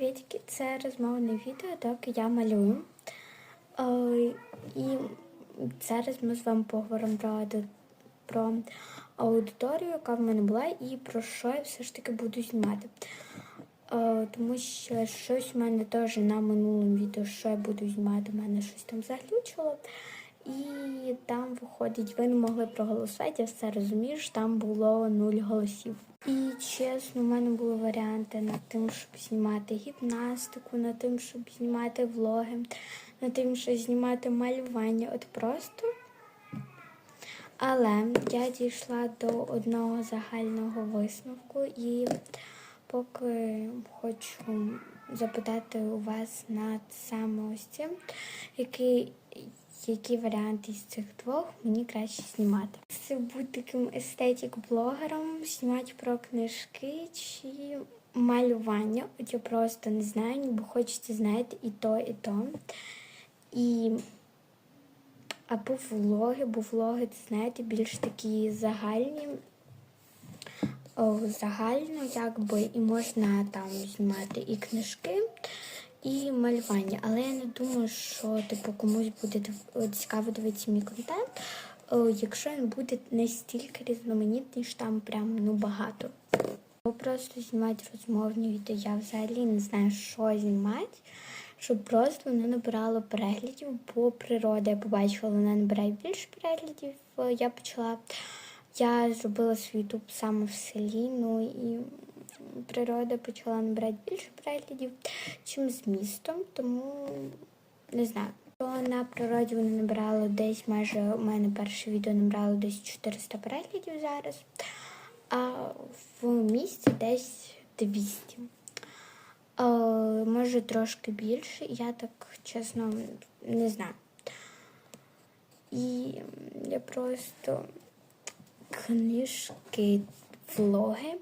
Привітки! Це розмовне відео, доки я малюю. Е, і зараз ми з вами поговоримо про, про аудиторію, яка в мене була, і про що я все ж таки буду знімати. Е, тому що щось у мене теж на минулому відео, що я буду знімати, в мене щось там заглючило. І там виходить, ви не могли проголосувати, я все розумію, що там було нуль голосів. І чесно, в мене були варіанти над тим, щоб знімати гімнастику, над тим, щоб знімати влоги, над тим, щоб знімати малювання. От просто. Але я дійшла до одного загального висновку і поки хочу запитати у вас над саме ось який, які варіанти з цих двох мені краще знімати. Це бути таким естетик-блогером, знімати про книжки чи малювання. От я просто не знаю, ніби хочеться знаєте і то, і то. І або влоги, бо влоги, це знаєте, більш такі загальні. О, загально, якби, і можна там знімати і книжки, і малювання. Але я не думаю, що типу комусь буде див- цікаво дивитися мій контент, якщо він буде настільки різноманітний, що там прям ну багато. Бо просто знімати розмовні відео, я взагалі не знаю, що знімати, щоб просто воно набирало переглядів, бо природа, я побачила, вона набирає більше переглядів. Е, Я почала, я зробила свій ютуб саме в селі, ну і природа почала набирати більше переглядів, чим з містом, тому не знаю. На природі вони набирали десь майже у мене перше відео набрало десь 400 переглядів зараз, а в місті десь 200. Е, може трошки більше, я так чесно не знаю. І я просто книжки, влоги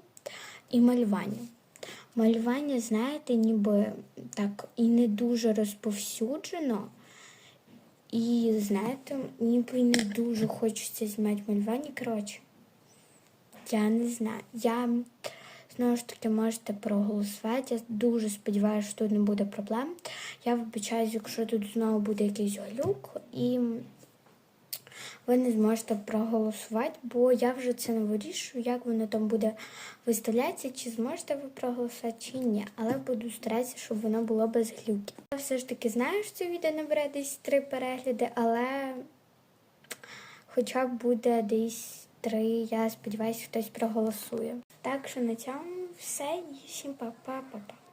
і малювання. Малювання, знаєте, ніби так і не дуже розповсюджено. І, знаєте, ніби не дуже хочеться знімати малювання. Коротше, я не знаю. Я знову ж таки можете проголосувати. Я дуже сподіваюся, що тут не буде проблем. Я вибачаюсь, якщо тут знову буде якийсь глюк, і ви не зможете проголосувати, бо я вже це не вирішую, як воно там буде виставлятися, чи зможете ви проголосувати, чи ні. Але буду старатися, щоб воно було без глюків. Я все ж таки знаю, що це відео набере десь три перегляди, але хоча б буде десь три, я сподіваюся, хтось проголосує. Так що на цьому все всім па-па-па-па.